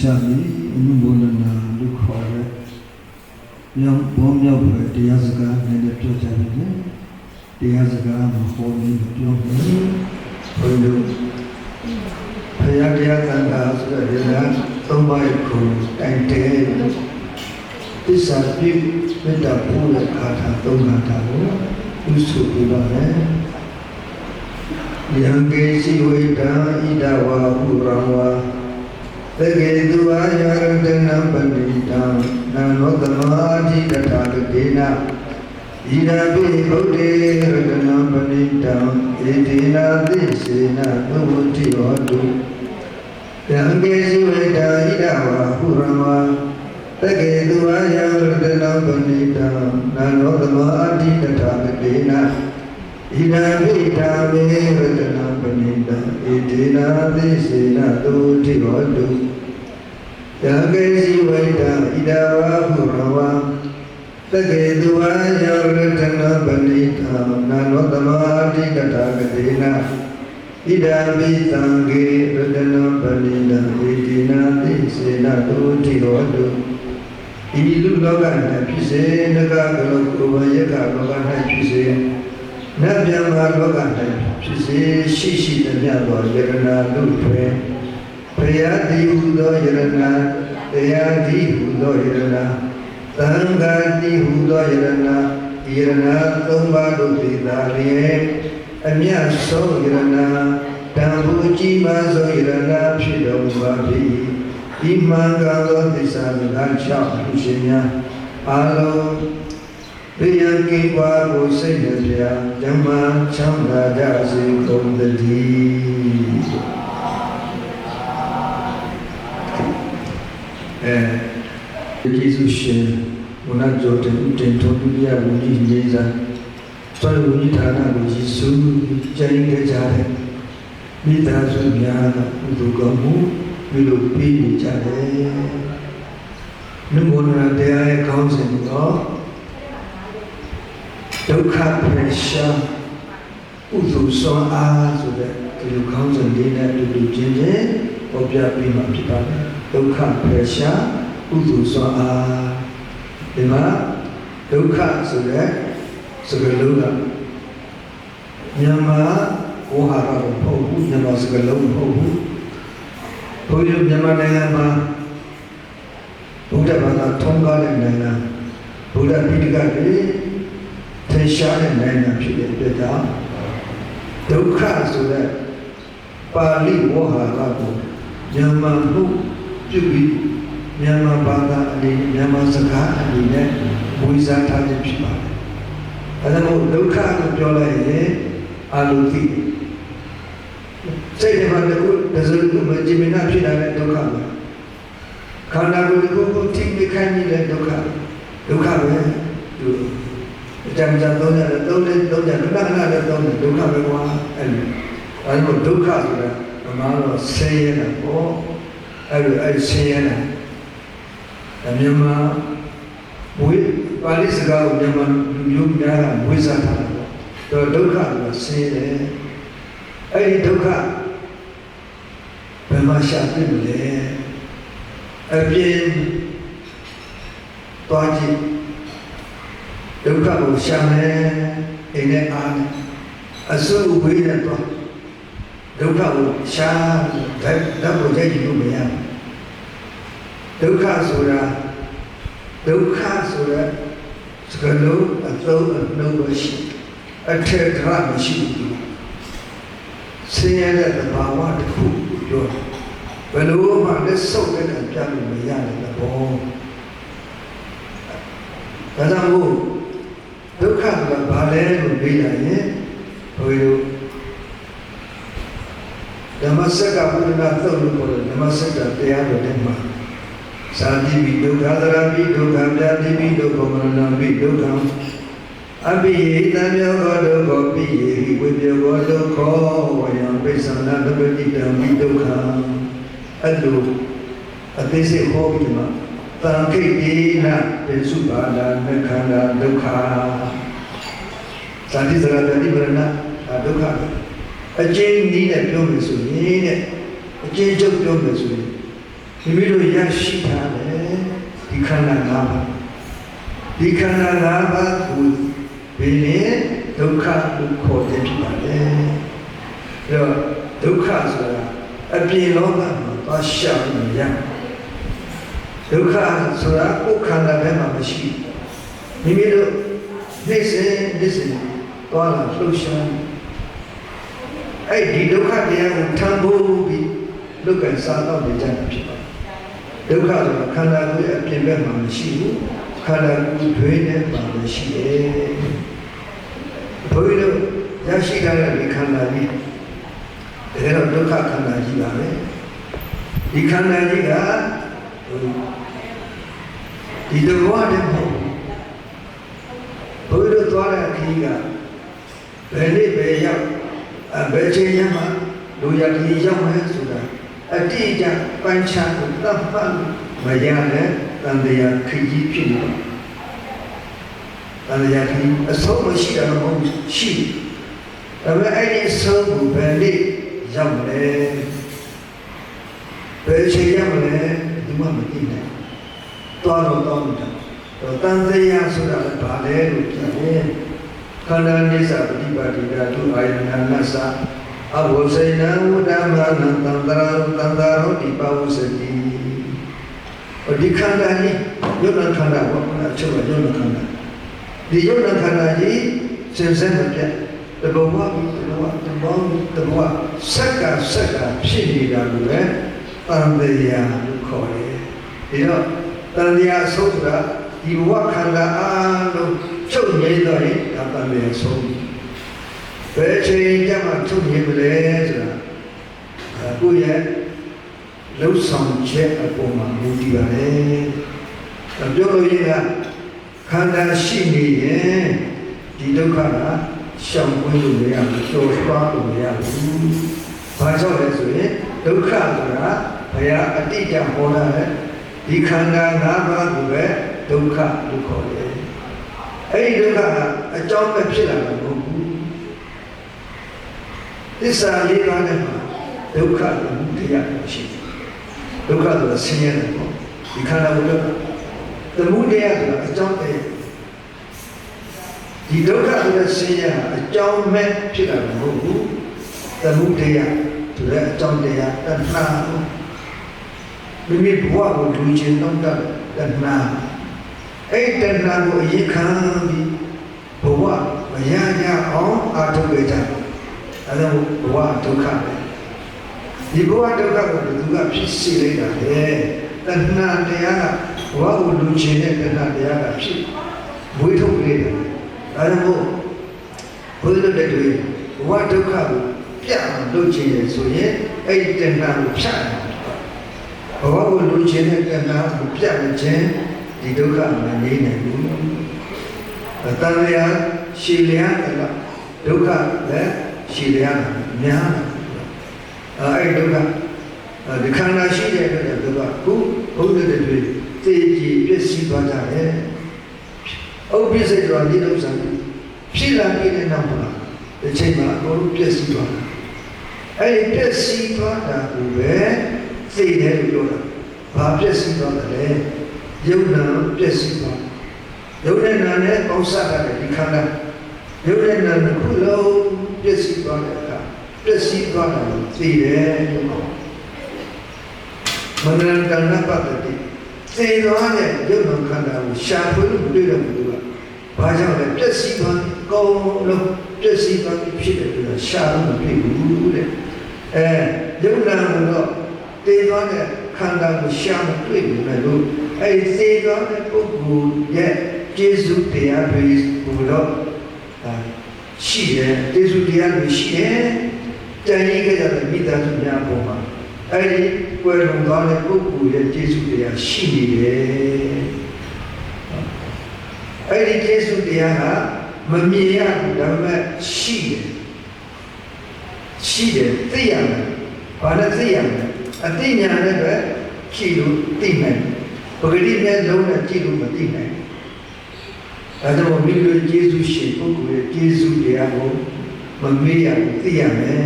ချပြီးအနုဘောဒနာလို့ခေါ်တဲ့မြောက်ဘောမြောက်ပဲတရားစကားနဲ့လည်းပြောကြတယ်လေတရားစကားမဟောဘူးပြောဘူးဘုန်းကြီးဘုရားတရားသံဃာဆိုတဲ့တရားသုံးပါးကိုတိုင်တယ်သစ္စာပြုမေတ္တာပို့တဲ့အာထာသုံးခါတာကိုဥစုပြပါမယ်ယံကေစီဝိတံဣဒဝါပုရံဝါ သကေတုအာယရတနပဏိတံနနောသမာဓိတထာဂတိနာဣဒပိဗုဒ္ဓေရတနပဏိတံဧတေနာသိစေနသုဝတိဟောတုယံကေစီဝိတံဣဒဝါပုရံဝါသကေတုအာယရတနပဏိတံနနောသမာဓိတထာဂတိနာဣဒံပိတာမေရတနာ ပဏိတံဣတိနာသိစေနသုတိဟောတုယံကေစီဝိတံဣဒဝါဟုရဝံသကေတုဝါယောရတနာပဏိတံနာနောတမတိကတာကတိနာဣဒံပိသံဃေရတနာပဏိတံဣတိနာသိစေနသုတိဟောတုဤလူလောက၌ဖြစ်စေနဂကလောကိုယ်ဝယကလောက၌ဖြစ်စေ နတ်ဗျာမာလောက၌ဖြစ်စေရှိရှိသမျှသောယရနာတို့တွင်ဘုရားတည်ဟူသောယရနာတရားတည်ဟူသောယရနာသံဃာတည်ဟူသောယရနာယရနာသုံးပါးတို့သည်သာလျင်အမြတ်ဆုံးယရနာတံဘူကြီးမားဆုံးယရနာဖြစ်တော်မူပါ၏ဒီမှန်ကန်သောသစ္စာစကား၆လူရှင်များအာလုံး ဘိယံကိဝါကိုစိတ်နှပြဓမ္မချမ်းသာကြစေကုန်သတည်းအဲယေရှုရှင်ဘုရားကြောင့်တင်ထုံးပြရဝိကြီးလေးစားဆွေဝိကြီးဌာနကိုယေရှုကျင်းခဲ့ကြတယ်မိသားစုများကဥဒုကမှုပြုလုပ်ပြီးနေကြတယ်နမောနတရားရဲ့ခေါင်းစဉ်တော့ ဒုက္ခပရရှာဥဒုစွမ်းအားဆိုတဲ့ဒီလိုခေါင်းစဉ်လေးနဲ့တူတူချင်းချင်းပေါ်ပြပြီးမှဖြစ်ပါတယ်ဒုက္ခပရရှာဥဒုစွမ်းအားဒီမှာဒုက္ခဆိုတဲ့စကားလုံးကမြန်မာဝါဟာရမဟုတ်ဘူးမြန်မာစကားလုံးမဟုတ်ဘူးဘုရားမြန်မာနိုင်ငံမှာဘုရားဘာသာထုံးကားတဲ့နိုင်ငံဘုရားပိဋကတွေ ထင်ရှားတဲ့နိုင်ငံဖြစ်တဲ့အတွက်ကြောင့်ဒုက္ခဆိုတဲ့ပါဠိဝါဟာရကိုမြန်မာမှုပြုပြီးမြန်မာဘာသာအနေနဲ့မြန်မာစကားအနေနဲ့ဝိဇာထားခြင်းဖြစ်ပါတယ်။အဲဒါမို့ဒုက္ခကိုပြောလိုက်ရင်အာလုတိစိတ်ထဲမှာတခုတစလူမကြည်မနာဖြစ်လာတဲ့ဒုက္ခပဲခန္ဓာကိုယ်ကိုကိုထိမိခိုင်းနေတဲ့ဒုက္ခဒုက္ခပဲသူအ ကြံကြံသုံးရတယ်သုံးတယ်သုံးတယ်ခဏခဏလည်းသုံးတယ်ဒုက္ခပဲကွာအဲ့လိုအဲ့လိုဒုက္ခဆိုတာဓမ္မတော့ဆင်းရဲတာပေါ့အဲ့လိုအဲ့ဆင်းရဲတာအမြန်မာဝိပါဠိစကားကိုမြန်မာလူမျိုးများကဝိဇ္ဇာထားတာပေါ့တော့ဒုက္ခကဆင်းရဲတယ်အဲ့ဒီဒုက္ခဘယ်မှာရှာပြမလဲအပြင်သွားကြည့် ဒုက္ခကိုရှာမယ်အိမ်နဲ့အားနဲ့အစွတ်ဝေးနဲ့သွားဒုက္ခကိုရှာဓာတ်ဓာတ်ကိုကြိုက်ကြည့်လို့မရဘူးဒုက္ခဆိုတာဒုက္ခဆိုတဲ့စကလုံးအသုံးအနှုတ်ပဲရှိအထက်ထရမရှိဘူးဆင်းရဲတဲ့သဘာဝတစ်ခုပြောဘယ်လိုမှလက်ဆုပ်တဲ့ကံပြလို့မရတဲ့သဘောဒါကြောင့်မို့ ဒုက္ခကဘာလဲလို့မေးလိုက်ရင်ဘုရားဓမ္မစက္ကပုရိသသုတ်လို့ခေါ်တယ်ဓမ္မစက္ကတရားတော်ထဲမှာသာတိပိဒုက္ခသရပိဒုက္ခပြတိပိဒုက္ခမရဏပိဒုက္ခအပိယိတံယောဂဒုက္ခပိယိဝိပြေဝဒုက္ခဝယံပိသနာတပတိတံပိဒုက္ခအတုအသေးစိတ်ဟောပြီးမှာတံခိတ်တိနပိစုပါဒာနခန္ဓာဒုက္ခ သာတိစရတတိပရဏဒုက္ခအကျဉ်းနည်းနဲ့ပြောမယ်ဆိုရင်တဲ့အကျဉ်းချုပ်ပြောမယ်ဆိုရင်မိမိတို့ရရှိထားတယ်ဒီခန္ဓာ၅ပါးဒီခန္ဓာ၅ပါးကိုဘယ်နဲ့ဒုက္ခကိုခေါ်တဲ့ဖြစ်ပါလဲအဲတော့ဒုက္ခဆိုတာအပြင်လောကမှာသွားရှာလို့မရဒုက္ခဆိုတာကိုယ်ခန္ဓာထဲမှာမရှိမိမိတို့နေစဉ်နေစဉ် သွားလာလှုပ်ရှားအဲ့ဒီဒုက္ခတရားကိုထမ်းဖို့ပြီးလုတ်ကန်စားတော့နေကြတာဖြစ်ပါတယ်ဒုက္ခဆိုတာခန္ဓာကိုယ်ရဲ့အပြင်ဘက်မှာမရှိဘူးခန္ဓာကိုယ်တွင်းထဲမှာမရှိတယ်ဘုရားတို့ရရှိထားတဲ့ဒီခန္ဓာကြီးတကယ်တော့ဒုက္ခခန္ဓာကြီးပါပဲဒီခန္ဓာကြီးကဒီတဘောတည်းမဟုတ်ဘူးဘုရားတို့သွားတဲ့ခရီးက ဘယ်နေ့ဘယ်ရောက်အဘယ်ချိန်ရမှလူရခရီးရောက်မယ်ဆိုတာအတိအကျပိုင်းခြားကိုသတ်မှတ်မရတဲ့တန်တရားခရီးဖြစ်နေတယ်တန်တရားခရီးအဆုံးမရှိတာမဟုတ်ဘူးရှိတယ်ဒါပေမဲ့အဲ့ဒီအဆုံးကိုဘယ်နေ့ရောက်မလဲဘယ်ချိန်ရောက်မလဲဒီမှမသိနိုင်သွားတော့တောင်းတာတော့တန်တရားဆိုတာလည်းဘာလဲလို့ပြောတယ် ခန္ဓာနိစ္စပฏิပါတိဓာတုအာယနာနသအဘုဇိနံဝဒမနံတန္တရာတန္တရောတိပဝုစတိဒီခန္ဓာကြီးယုတ်နခန္ဓာဘောအချုပ်ကယုတ်နခန္ဓာဒီယုတ်နခန္ဓာကြီးစင်စစ်မပြတ်တဘောဝတဘောတဘောတဘောစက္ကစက္ကဖြစ်နေတာကိုပဲတန်တရားလို့ခေါ်တယ်ဒီတော့တန်တရားအဆုံးဆိုတာဒီဘဝခန္ဓာအားလုံးချုပ်ငြိမ်းသွားရင်ဒါ တန်တရားဆုံးဘယ်ချိန်ကျမှချုပ်ငြိမ်းမလဲဆိုတာကိုယ့်ရဲ့လှုပ်ဆောင်ချက်အပေါ်မှာမူတည်ပါတယ်ပြောလို့ရရင်ခန္ဓာရှိနေရင်ဒီဒုက္ခကရှောင်ကွင်းလို့မရဘူးကျော်လွှားလို့မရဘူး။ဘာကြောင့်လဲဆိုရင်ဒုက္ခဆိုတာဘုရားအတိအကျဟောတာလေဒီခန္ဓာ၅ပါးကိုပဲဒုက္ခလို့ခေါ်တယ်။အဲ့ဒီဒုက္ခက အကြောင်းပဲဖြစ်လာမှာမဟုတ်ဘူး။သစ္စာလေးပါးနဲ့မှာဒုက္ခကိုတရားရှိတယ်။ဒုက္ခဆိုတာဆင်းရဲတယ်ပေါ့။ဒီခန္ဓာကိုယ်ကသမုဒယဆိုတာအကြောင်းပဲဒီဒုက္ခဆိုတဲ့ဆင်းရဲအကြောင်းမဲ့ဖြစ်တာမဟုတ်ဘူးသမုဒယဆိုတဲ့အကြောင်းတရားတဏှာမိမိဘဝကိုလူချင်းတော့တတဏှာအဲ့တဏှာကိုအရင်ခံပြီးဘ ဝမရရအောင်အာထုတ်ကြတယ်အဲဒါဘဝဒုက္ခပဲဒီဘဝဒုက္ခကိုဘယ်သူကဖြစ်စေလိုက်တာလဲတဏှာတရားကဘဝကိုလူချင်းတဲ့တဏှာတရားကဖြစ်ဝေထုတ်လိုက်တယ်ဒါကြောင့်မို့ဘုရားတဲ့တွေဘဝဒုက္ခကိုပြတ်အောင်လုပ်ချင်တယ်ဆိုရင်အဲ့ဒီတဏှာကိုဖြတ်ရမှာဘဝကိုလူချင်တဲ့တဏှာကိုပြတ်ခြင်းဒီဒုက္ခမငြိမ်းနိုင်ဘူးတန်လျာ ရှည်လျာကဒုက္ခလည်းရှည်လျာများအဲ့ဒုက္ခဒီခန္ဓာရှိတဲ့အတွက်ဒုက္ခခုဘုရားတဲ့တွေသိကြည်ပြည့်စည်သွားကြတယ်ဥပ္ပိစိတ်တော်ဒီဥစ္စာဖြစ်လာနေတဲ့နောက်မှာဒီချိန်မှာအကုန်လုံးပြည့်စည်သွားတာအဲ့ဒီပြည့်စည်သွားတာကိုပဲသိတယ်လို့ပြောတာဘာပြည့်စည်သွားတယ်လဲယုံနာပြည့်စည်သွားယုံနဲ့နာနဲ့ပေါင်းစပ်တဲ့ဒီခန္ဓာ ယုံနဲ့နာနှစ်ခုလုံးပြည့်စည်သွားတဲ့အခါပြည့်စည်သွားတာကိုသိတယ်လို့ခေါ်မနန္တနာပတ္တိသေသွားတဲ့ရုပ်နာခန္ဓာကိုရှာဖွေလို့မတွေ့တော့ဘူးကဘာကြောင့်လဲပျက်စီးသွားကောင်းလို့ပျက်စီးသွားဖြစ်တယ်ဆိုတာရှာလို့မတွေ့ဘူးတဲ့အဲရုပ်နာကတော့သေသွားတဲ့ခန္ဓာကိုရှာမတွေ့ဘူးလေလို့အဲဒီသေသွားတဲ့ပုဂ္ဂိုလ်ရဲ့ကျေစုတရားတွေဘုတော့ ရှိတယ်ကျေစုတရားတွေရှိတယ်တန်ကြီးကြတဲ့မိသားစုများပေါ်မှာအဲ့ဒီကွယ်လွန်သွားတဲ့ပုဂ္ဂိုလ်ရဲ့ကျေးဇူးတရားရှိနေတယ်အဲ့ဒီကျေးဇူးတရားကမမြင်ရဘူးဒါပေမဲ့ရှိတယ်ရှိတယ်သိရမယ်ဘာနဲ့သိရမလဲအသိဉာဏ်နဲ့ပဲကြည့်လို့သိနိုင်ပဂတိနဲ့လုံးနဲ့ကြည့်လို့မသိနိုင် ဒါကြောင့်မိမိတို့ကျေးဇူးရှင်ပုဂ္ဂိုလ်ရဲ့ကျေးဇူးတရားကိုမမေ့ရဘူးသိရမယ်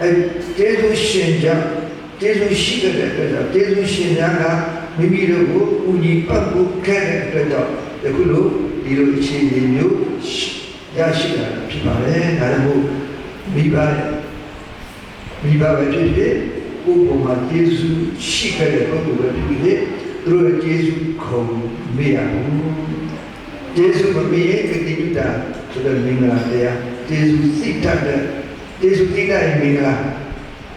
အဲကျေးဇူးရှင်ကြောင့်ကျေးဇူးရှိတဲ့အတွက်ကြောင့်ကျေးဇူးရှင်များကမိမိတို့ကိုဦးညီပတ်ဖို့ခဲ့တဲ့အတွက်ကြောင့်ဒီခုလိုဒီလိုအခြေအနေမျိုးရရှိတာဖြစ်ပါတယ်ဒါကြောင့်မို့မိဘမိဘပဲဖြစ်ဖြစ်ကိုယ်ပေါ်မှာကျေးဇူးရှိခဲ့တဲ့ပုဂ္ဂိုလ်ပဲဖြစ်ဖြစ်သူတို့ရဲ့ကျေးဇူးခုံမေ့ရဘူး ကျေးဇူးမမေ့ရင်ကတိတုတာဆိုတဲ့မင်္ဂလာတရားကျေးဇူးစိတ်တတ်တဲ့ကျေးဇူးစိတ်တတ်ရင်မင်္ဂလာ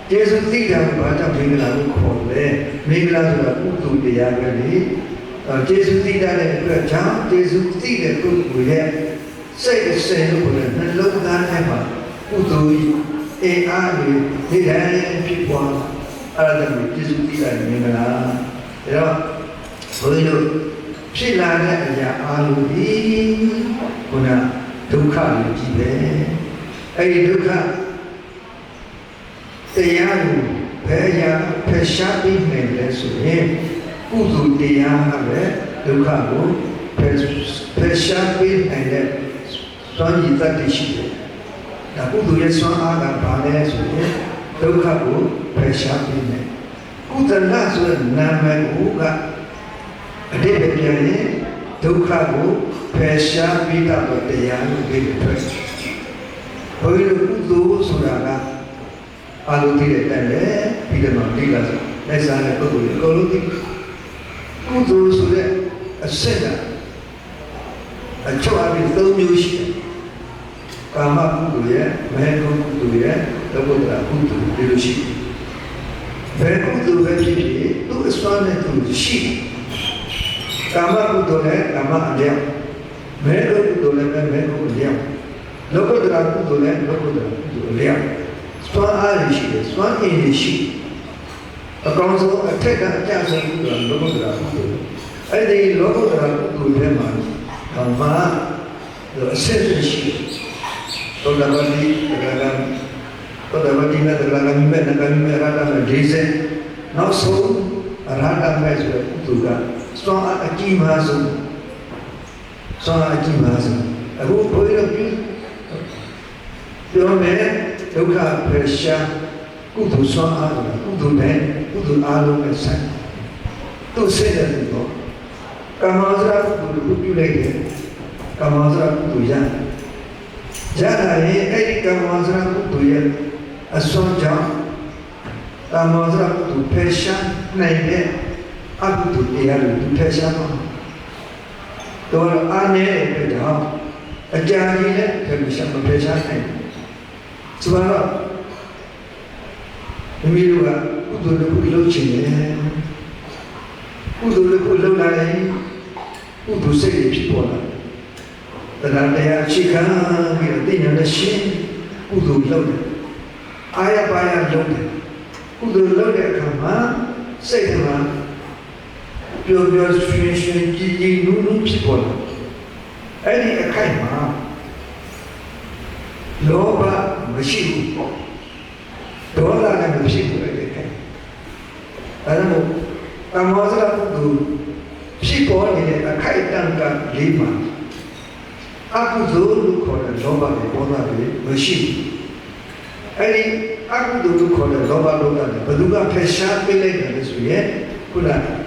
ကျေးဇူးသိတာကိုဘာကြောင့်မင်္ဂလာလို့ခေါ်လဲမင်္ဂလာဆိုတာကုသိုလ်တရားပဲလေအဲကျေးဇူးသိတတ်တဲ့အတွက်ကြောင့်ကျေးဇူးသိတဲ့ပုဂ္ဂိုလ်ရဲ့စိတ်အစဉ်လို့ခေါ်တဲ့နှလုံးသားထဲမှာကုသိုလ်ကြီးအင်အားတွေဒီတိုင်းဖြစ်ပေါ်အဲ့ဒါကိုကျေးဇူးသိတဲ့မင်္ဂလာဒါတော့ဘုန်းကြီးတို့ ဖြစ်လာတဲ့အရာအလုံးဒီခုနဒုက္ခကိုကြည့်ပဲအဲ့ဒီဒုက္ခတရားကိုဘယ်အရာဖယ်ရှားပြီးနိုင်လဲဆိုရင်ကုသိုလ်တရားကပဲဒုက္ခကိုဖယ်ဖယ်ရှားပြီးနိုင်တဲ့သွမ်းရည်တတ်တရှိတယ်။ဒါကုသိုလ်ရဲ့ဆွမ်းအားကဘာလဲဆိုရင်ဒုက္ခကိုဖယ်ရှားပြီးနိုင်ကုသလဆိုတဲ့နာမည်ကိုက အတိတ်ပဲပြန်ရင်ဒုက္ခကိုဖယ်ရှားပြီးတော့တရားလို့ပြောတယ်။ဘုရားကုသိုလ်ဆိုတာကအလုံးသိတဲ့တန်လေပြီးတော့ဒီလာဆိုလက်စားတဲ့ပုဂ္ဂိုလ်တွေအကုန်လုံးသိကုသိုလ်ဆိုတဲ့အစစ်ကအချောအပြင်သုံးမျိုးရှိတယ်ကာမကုသိုလ်ရဲ့မေကုသိုလ်ရဲ့လောကုတ္တရာကုသိုလ်ဒီလိုရှိတယ်ဘယ်ကုသိုလ်ပဲဖြစ်ဖြစ်သူ့အစွမ်းနဲ့သူရှိ ကာမကုသိုလ်နဲ့ကာမအလျောက်မေကုသိုလ်နဲ့မေကုအလျောက်လောကုတ္တရာကုသိုလ်နဲ့လောကုတ္တရာကုသိုလ်အလျောက်စွမ်းအားရှိတယ်စွမ်းအင်ရှိအကောင်ဆုံးအထက်ကအကျဆုံးကုသိုလ်လောကုတ္တရာကုသိုလ်အဲ့ဒီလောကုတ္တရာကုသိုလ်ထဲမှာဘာမှအဆက်ရှိသောတာပတိတက္ကရာသောတာပတိနဲ့တက္ကရာမြတ်နဂမြတ်ရတာနဲ့ဒေဇေနောက်ဆုံးအရဟတမဲ့ဆိုတဲ့ကုသိုလ်က စွမ်းအားအကြီးမားဆုံးစွမ်းအားအကြီးမားဆုံးအခုဘုရားပြုပြောမယ်ဒုက္ခပယ်ရှားကုသိုလ်ဆွမ်းအားကုသိုလ်နဲ့ကုသိုလ်အားလုံးနဲ့ဆိုင်သူစိတ်တယ်လို့ကာမစရာကုသိုလ်ကိုပြုလိုက်တယ်ကာမစရာကုသိုလ်ရရတာရင်အဲ့ဒီကာမစရာကုသိုလ်ရဲ့အစွမ်းကြောင့်ကာမစရာကုသိုလ်ပယ်ရှားနိုင်တဲ့ အကုသိုလ်တရားတွေပယ်ရှားမှာတော့အားနေတဲ့အတွက်ကြောင့်အကြံကြီးနဲ့ပယ်ရှားမပယ်ရှားနိုင်ဘူးဆိုတော့မိမိတို့ကကုသိုလ်တစ်ခုလုပ်ချင်တယ်ကုသိုလ်တစ်ခုလုပ်လာရင်ကုသိုလ်စိတ်တွေဖြစ်ပေါ်လာတရားတရားချိခံပြီးတော့သိဉာဏ်နဲ့ရှင်းကုသိုလ်လုပ်တယ်အာရပါရလုပ်တယ်ကုသိုလ်လုပ်တဲ့အခါမှာစိတ်က ပျော်ပျော်ရွှင်ရွှင်ကြည်ကြည်နူးနူးဖြစ်ပေါ်လာအဲ့ဒီအခိုက်မှာလောဘမရှိဘူးဒေါသလည်းမရှိဘူးလေအဲဒါမို့ကမ္မောစရပုဂ္ဂိုလ်ဖြစ်ပေါ်နေတဲ့အခိုက်အတန့်ကလေးမှာအကုသိုလ်လို့ခေါ်တဲ့လောဘနဲ့ဒေါသတွေမရှိဘူးအဲဒီအကုသိုလ်လို့ခေါ်တဲ့လောဘဒေါသတွေဘယ်သူကဖယ်ရှားပေးလိုက်တယ်လဲဆိုရင်ခုနကု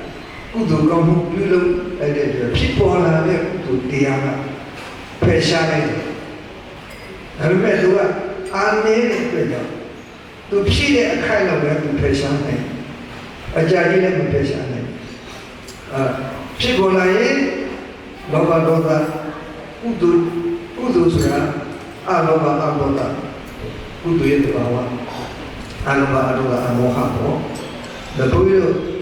သိုလ်ကောင်းမှုပြုလုပ်အဲ့တဲ့ဖြစ်ပေါ်လာတဲ့ကုသိုလ်တရားကဖယ်ရှားလိုက်တယ်ဒါပေမဲ့သူကအာနေတဲ့အတွက်ကြောင့်သူဖြစ်တဲ့အခိုက်လောက်ပဲသူဖယ်ရှားနိုင်အကြကြီးလည်းမဖယ်ရှားနိုင်အာဖြစ်ပေါ်လာရင်လောဘဒေါသကုသိုလ်ကုသိုလ်ဆိုတာအလောဘအဒေါသကုသိုလ်ရဲ့တဘာဝအလောဘအဒေါသအမောဟပေါ့ဒါဘုရား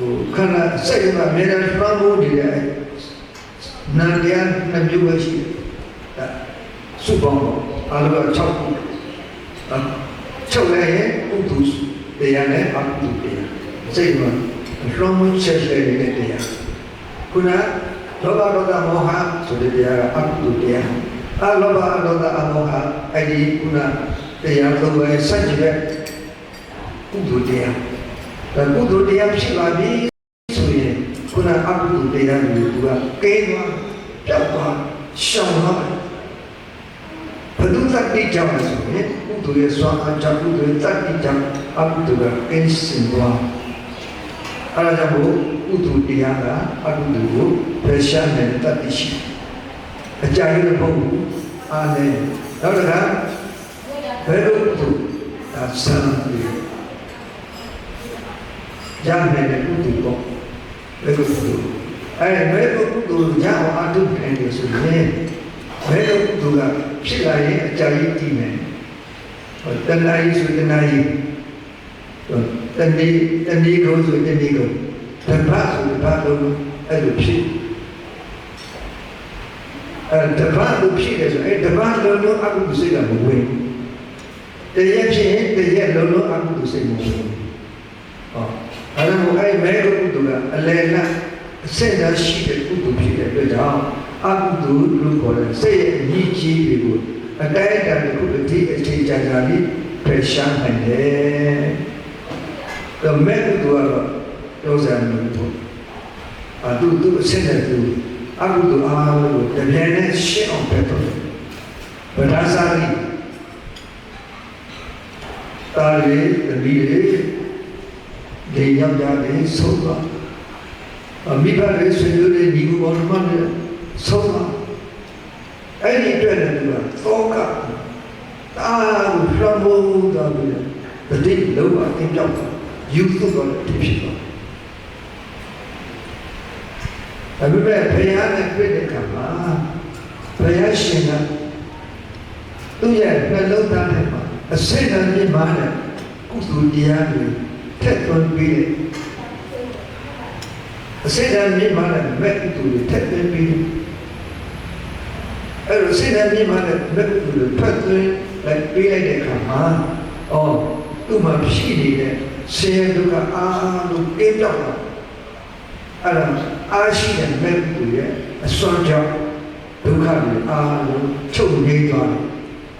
ဟိုခန္ဓာစိတ်ကအမြဲတမ်းလွှမ်းမိုးနေတဲ့နန္တရားနှစ်မျိုးပဲရှိတယ်စုပေါင်းတော့အားလုံးက6ခု6လည်းရဲ့ဥဒုတရားနဲ့အကုသိုလ်တရားစိတ်မှာလွှမ်းမိုးချက်တဲ့တရားခုနလောဘဒေါသမောဟဆိုတဲ့တရားကအကုသိုလ်တရားအလောဘအဒေါသအမောဟအဲ့ဒီခုနတရားသုံးပဲစัจတဲ့ကုသိုလ်တရားဒါ ကုသိုလ်တရားဖြစ်လာပြီဆိုရင်ခုနအကုသိုလ်တရားတွေကကဲသွားပြောက်သွားရှောင်သွားဘဒုတတိကြောင့်ဆိုရင်ကုသိုလ်ရဲ့စွမ်းအားကြောင့်ကုသိုလ်ရဲ့တတိကြောင့်အကုသိုလ်ကကင်းစင်သွားအဲဒါကြောင့်မို့ကုသိုလ်တရားကအကုသိုလ်ကိုဖယ်ရှားနိုင်တဲ့တတိရှိအကြိုက်တဲ့ဘုံအားလည်းနောက်တစ်ခါဘယ်လိုကုသိုလ်ဒါစံပြီး ရနိုင်တဲ့ကုသိုလ်ပေါ့ဘယ်လိုကုသိုလ်အဲဘယ်လိုကုသိုလ်ရအောင်အထုနိုင်တယ်ဆိုရင်ဘယ်လိုကုသိုလ်ကဖြစ်လာရင်အကြိုက်တည်မယ်ဟောတဏှာကြီးဆိုတဏှာကြီးတဏှီတဏှီကိုဆိုတဏှီကိုတပတ်ဆိုတပတ်လို့အဲ့လိုဖြစ်အဲတပတ်လို့ဖြစ်တယ်ဆိုအဲတပတ်လုံးလုံးအကုသိုလ်စိတ်ကမဝင်တရက်ဖြစ်ရင်တရက်လုံးလုံးအကုသိုလ်စိတ်မဝင်ဟော အဲ့ဒါမို့အဲ့မဲကုသိုလ်ကအလယ်ကအစက်သာရှိတဲ့ကုသိုလ်ဖြစ်တဲ့အတွက်ကြောင့်အကုသိုလ်လို့ခေါ်တဲ့စိတ်ရဲ့အညီကြီးတွေကိုအတိုင်းအတာတစ်ခုတစ်ထိအခြေချာချာလေးဖယ်ရှားနိုင်တယ်။ဒါမဲ့ကုသိုလ်ကတော့ပြောစရာမလိုဘူး။အတူတူအစက်နဲ့တူအကုသိုလ်အားလုံးကိုတပြိုင်နက်ရှင်းအောင်ဖယ်တော့တယ်။ဗဒါစာရီတာရီတမီရီ ဒီရောက်ကြတယ်ဆုံးသွားအမိဘလေးဆွေမျိုးတွေညီကူပေါ်မှလည်းဆုံးသွားအဲ့ဒီအတွက်လည်းသူကသောကတာလို့ဖျော်မိုးသွားပြီးတတိလုံးဝအင်းပြောက်တာယူသွတ်တော့တဖြစ်သွားအဘိမဲ့ဘုရားနဲ့တွေ့တဲ့အခါမှာဘုရားရှင်ကသူ့ရဲ့နှလုံးသားထဲမှာအစိတ်အမြင့်မားတဲ့ကုသိုလ်တရားတွေ ထက်သွင်းပြီးတဲ့အစိတ်အမြင့်မားတဲ့မဲ့ကုသိုလ်တွေထက်သွင်းပြီးအဲ့လိုစိတ်အမြင့်မားတဲ့မဲ့ကုသိုလ်တွေထက်သွင်းလိုက်ပြီးလိုက်တဲ့အခါမှာအော်သူ့မှာဖြစ်နေတဲ့ဆင်းရဲဒုက္ခအားလုံးပြင်းပြောက်တာအဲ့ဒါအားရှိတဲ့မဲ့ကုသိုလ်ရဲ့အစွမ်းကြောင့်ဒုက္ခတွေအားလုံးချုပ်ငြိမ်းသွားတယ်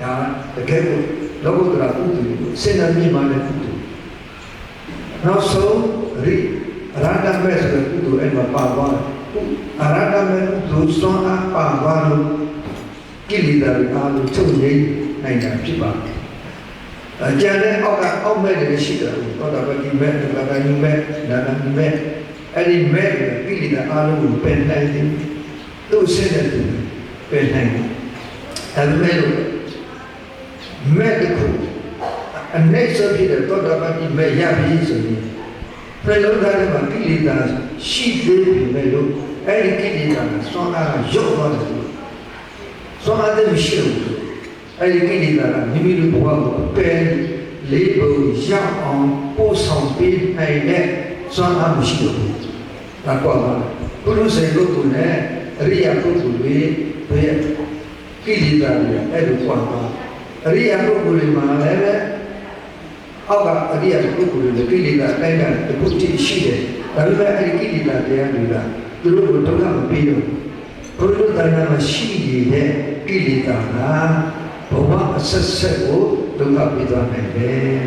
ဒါတကယ်ကိုလောကုတ္တရာကုသိုလ်ကိုစေတမြင့်မာတဲ့ကုသိုလ် နောက်ဆုံးရိအရဟတမေဆိုတဲ့ကုသိုလ်အဲ့မှာပါသွားတယ်အရဟတမေကုသိုလ်စွမ်းအားပါသွားလို့ကိလေသာတွေအားလုံးချုပ်ငြိမ်းနိုင်တာဖြစ်ပါတယ်အကြံတဲ့အောက်ကအောက်မဲ့တွေရှိတယ်ဟောတာပဲဒီမဲ့ဒီကတိုင်းမဲ့နာနာမဲ့အဲ့ဒီမဲ့ကိလေသာအားလုံးကိုပယ်နိုင်တယ်သူ့စိတ်နဲ့သူပယ်နိုင်တယ်အဲ့ဒီမဲ့လို့မဲ့တခု အနေဆိုဖြစ်တဲ့သောတာပတိမဲ့ရပြီဆိုရင်ပြလုံးသားတွေမှာကိလေသာရှိသေးပြီမဲ့လို့အဲ့ဒီကိလေသာကစွမ်းအားကရုပ်သွားတယ်စွမ်းအားတဲ့မရှိဘူးအဲ့ဒီကိလေသာကမိမိတို့ဘဝကိုပယ်လေးပုံရောက်အောင်ပို့ဆောင်ပေးနိုင်တဲ့စွမ်းအားမရှိဘူးဒါကွာပါပုရုษေပုဂ္ဂိုလ်နဲ့အရိယာပုဂ္ဂိုလ်တွေဘယ်ကိလေသာတွေအဲ့လိုကွာပါအရိယာပုဂ္ဂိုလ်တွေမှာလည်းပဲ အောက်ကအရိယာပုဂ္ဂိုလ်တွေကိလေသာတိုင်းတာတစ်ခုတည်းရှိတယ်ဒါပေမဲ့အဲ့ဒီကိလေသာတရားတွေကသူတို့ကိုဒုက္ခမပေးတော့ဘုရားတရားမှာရှိနေတဲ့ကိလေသာကဘဝအဆက်ဆက်ကိုဒုက္ခပေးသွားနိုင်တယ်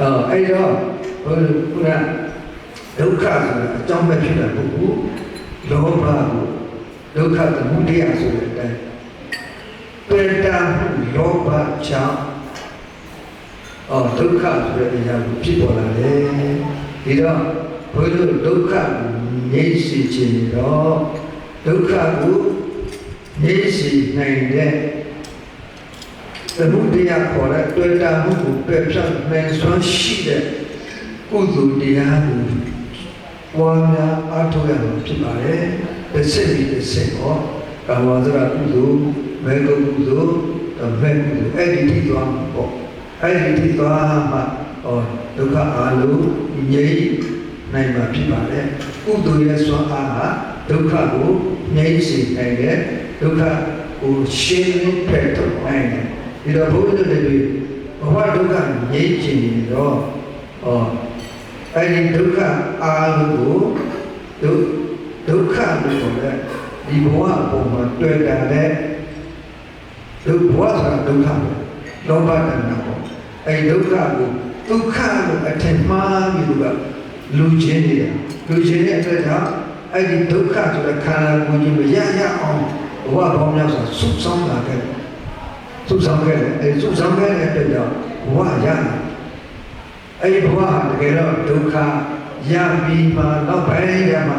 အော်အဲ့တော့ဘုရားဒုက္ခဆိုတာအကြောင်းပဲဖြစ်တာမဟုတ်ဘူးလောဘကိုဒုက္ခသမုဒယဆိုတဲ့အတိုင်းပေတာမှုလောဘကြောင့် အော်ဒုက္ခဆိုတဲ့အရာကိုဖြစ်ပေါ်လာတယ်ဒီတော့ဘုရားဒုက္ခကိုငြိမ်းစေခြင်းတော့ဒုက္ခကိုငြိမ်းစေနိုင်တဲ့သမုဒယခေါ်တဲ့တွေ့တာမှုကိုပယ်ဖြတ်နိုင်စွမ်းရှိတဲ့ကုသိုလ်တရားကိုဝါများအားထုတ်ရမှာဖြစ်ပါတယ်။တစ်စိတ်ပြီးတစ်စိတ်ဟောကာမဇရာကုသိုလ်မေကုကုသိုလ်ဓမ္မကုသိုလ်အဲ့ဒီထိသွားမှာပေါ့။ အဲ့ဒီထိသွားမှဟောဒုက္ခအာလုံးငြိမ်းနိုင်မှာဖြစ်ပါတယ်။ကုသိုလ်ရဲ့စွမ်းအားဟာဒုက္ခကိုငြိမ်းစေနိုင်တဲ့ဒုက္ခကိုရှင်းလင်းဖယ်ထုတ်နိုင်တယ်။ဒီတော့ဘုရားတို့တွေဘဝဒုက္ခငြိမ်းချင်နေတော့ဟောအဲ့ဒီဒုက္ခအာလုံးကိုဒုဒုက္ခလို့ခေါ်တဲ့ဒီဘဝပုံမှာတွေ့တာတဲ့ဒုဘဝဆိုတာဒုက္ခပဲလောဘတဏ္ဍာပေါ့ အဲ့ဒီဒုက္ခကိုဒုက္ခလို့အထင်မှားပြီးတော့လူချင်းနေတာလူချင်းတဲ့အတွက်ကြောင့်အဲ့ဒီဒုက္ခဆိုတဲ့ခန္ဓာကိုယ်ကြီးမရရအောင်ဘဝပေါင်းများစွာဆုတ်ဆောင်လာခဲ့စုဆောင်ခဲ့တယ်အဲစုဆောင်ခဲ့တဲ့အတွက်ကြောင့်ဘဝရတယ်အဲ့ဒီဘဝဟာတကယ်တော့ဒုက္ခရပြီးမှတော့ပိုင်းရမှာ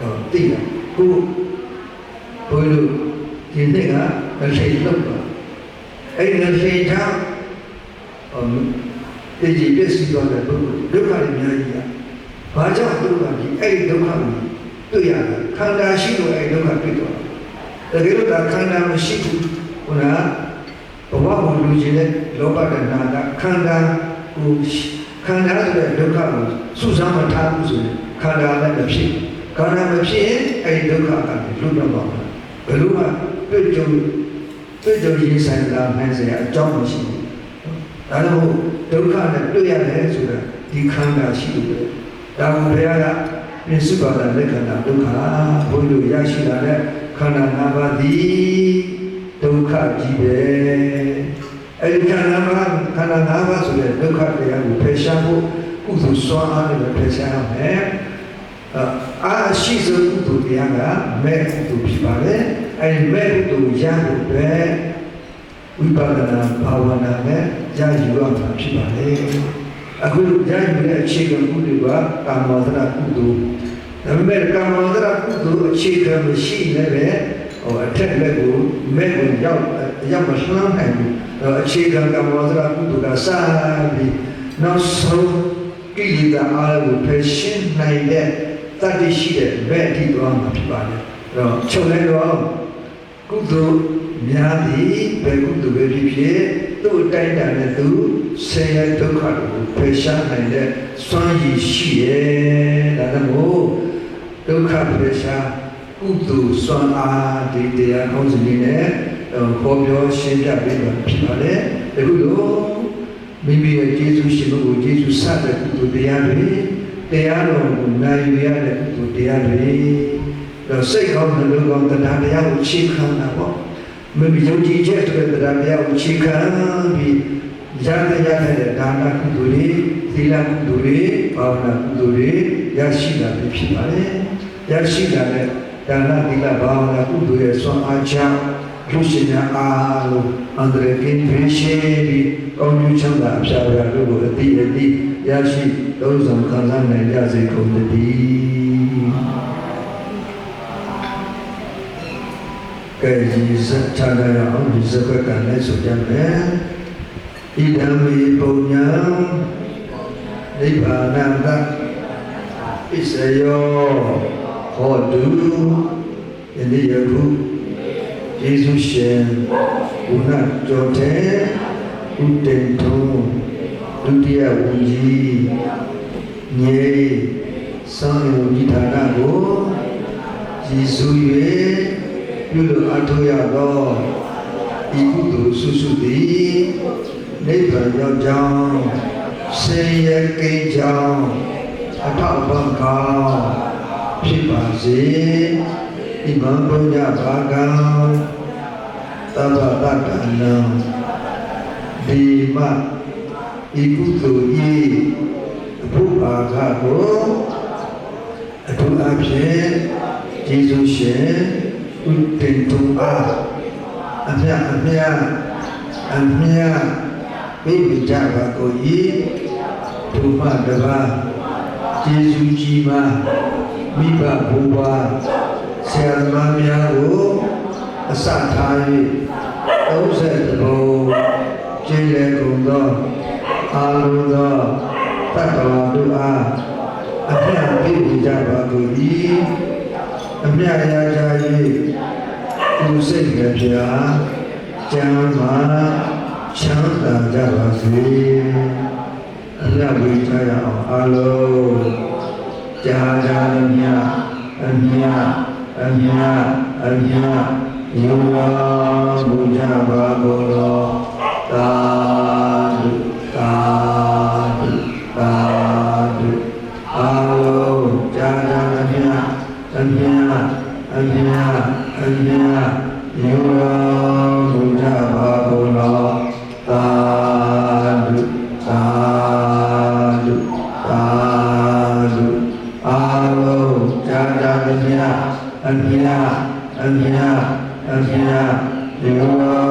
တော့သိတယ်ခုဘုရားတို့ဒီနေ့ကမထိတ်လို့ပါအဲ့ဒီထိတ်ချောင်းဟိုဒီ ကြည့်ပြစီသွားတဲ့ဘုရားဒုက္ခတွေအများကြီးอ่ะဘာကြောင့်ဒုက္ခကြီးအဲ့ဒီဒုက္ခကိုတွေ့ရတာခန္ဓာရှိလို့အဲ့ဒီဒုက္ခတွေ့တော့တကယ်လို့ဒါခန္ဓာမရှိဘူးဟိုလားဘဝကိုလူချင်းတဲ့လောဘတဏ္ဍာကခန္ဓာကိုခန္ဓာဆိုတဲ့ဒုက္ခကိုစုစမ်းမထားဘူးဆိုရင်ခန္ဓာလည်းမဖြစ်ခန္ဓာမဖြစ်ရင်အဲ့ဒီဒုက္ခကလည်းလွတ်တော့ပါဘူးဘယ်လိုမှတွေ့ကြုံတွေ့ကြုံရင်ဆိုင်လာနိုင်စရာအကြောင်းမရှိဘူး ဒါကြောင့်ဒုက္ခနဲ့တွေ့ရတယ်ဆိုတာဒီခန္ဓာရှိလို့ပဲဒါကိုဘုရားကပြစ္ဆုပါဒလက္ခဏာဒုက္ခဘုန်းကြီးတို့ရရှိလာတဲ့ခန္ဓာ၅ပါးသည်ဒုက္ခကြီးပဲအဲဒီခန္ဓာ၅ပါးခန္ဓာ၅ပါးဆိုတဲ့ဒုက္ခတရားကိုဖယ်ရှားဖို့ကုသိုလ်စွမ်းအားနဲ့ဖယ်ရှားရမယ်အာရှိစုကုသိုလ်တရားကမဲ့ကုသိုလ်ဖြစ်ပါလေအဲဒီမဲ့ကုသိုလ်ရဖို့အတွက် ဝိပဿနာဘာဝနာနဲ့ရယူရမှာဖြစ်ပါလေအခုရယူတဲ့အခြေခံကုသိုလ်ကကာမောဒနာကုသိုလ်ဒါပေမဲ့ကာမောဒနာကုသိုလ်အခြေခံမရှိလည်းပဲဟိုအထက်လက်ကိုမဲ့ကိုရောက်ရောက်မလှမ်းနိုင်ဘူးအခြေခံကာမောဒနာကုသိုလ်ကစပြီးနောက်ဆုံးကိလေသာအားကိုဖယ်ရှင်းနိုင်တဲ့တတ္တိရှိတဲ့ဘက်အထိသွားမှာဖြစ်ပါတယ်အဲ့တော့ချုပ်လိုက်တော့ကုသိုလ် များသည်ဘယ်ကုသိုလ်ပဲဖြစ်ဖြစ်သူ့အတိုင်းတန်တဲ့သူဆင်းရဲဒုက္ခကိုဖယ်ရှားနိုင်တဲ့စွမ်းရည်ရှိရဲ့ဒါကြောင့်မို့ဒုက္ခဖယ်ရှားကုသိုလ်စွမ်းအားဒီတရားကောင်းစီနဲ့ခေါ်ပြောရှင်းပြပေးပါဖြစ်ပါတယ်အခုလို့မိမိရဲ့ကျေးဇူးရှင်မှုကိုကျေးဇူးဆက်တဲ့ကုသိုလ်တရားတွေတရားတော်ကိုနိုင်ယူရတဲ့ကုသိုလ်တရားတွေတော့စိတ်ကောင်းနှလုံးကောင်းတရားတရားကိုရှင်းခံတာပေါ့ မမယုံကြည်ချက်ဆိုတဲ့တရားတရားကိုရှင်းခံပြီးရတဲ့ရတဲ့ဒါနကုသိုလ်တွေသီလကုသိုလ်တွေဘာဝနာကုသိုလ်တွေရရှိတာဖြစ်ပါလေရရှိတာနဲ့ဒါနသီလဘာဝနာကုသိုလ်ရဲ့ဆွမ်းအားချမ်းလူရှင်များအားလုံးအန္တရာယ်ကင်းပြင်းရှင်းပြီးကောင်းကျိုးချမ်းသာအပြာပြာတို့ကိုအတိအတိရရှိသုံးဆောင်ခံစားနိုင်ကြစေကုန်သတည်း ကဲဒီစက်ချကြရအောင်ဒီစက်ကကလည်းဆိုကြမယ်ဣဒံမေပုံညာနိဗ္ဗာနတပစ္စယောဟောတုယနေ့ယခုယေရှုရှင်ဘုရားကြောင့်တဲ့ဥတေထုံးဒုတိယဝန်ကြီးညေသံဃာဝိဌာနကိုရည်စူး၍ ပြုလို့အထောက်ရသောဤကုသိုလ်ဆုစုသည်နိဗ္ဗာန်ရောက်ကြောင်းဆင်းရဲကိန်းကြောင်းအထောက်ပံ့ကောင်းဖြစ်ပါစေဤမံပုညဘာကံသဗ္ဗတတ္တနံဒီမဤကုသိုလ်ဤအဖို့ပါကကိုအထူးအဖြင့်ယေရှုရှင် ဥတေတုအားအမြတ်အမြတ်အမြတ်ပြိပိကြပါကိုဤဒုမတပါယေရှုကြီးမှာမိဘဘုရားဆရာသမားများကိုအစထား၍30ဘုံကျင်းလေကုန်သောအာလုံးသောတတ္တဝါတို့အားအမြတ်ပြိပိကြပါကိုဤ အမြတ်ရာကြ၍သူစိတ်ကြပြာကျမ်းမာချမ်းသာကြပါစေအမြတ်ဝေချရအောင်အလုံးကြာကြာမြတ်အမြတ်အမြတ်အမြတ်ယောဝဘုရားဘာဘောလောသာဓုသာဓုသာဓုအာလုံးကြာကြာမြတ် အမြတ်အမြတ်အမြတ်ယောဝဘုရားဘာဘောလောသာဓုသာဓုသာဓုအာလုံးကြာကြာမြတ်အမြတ်အမြတ်အမြတ်ယောဘုဒ္ဓဘာဘောလောအာတုအာ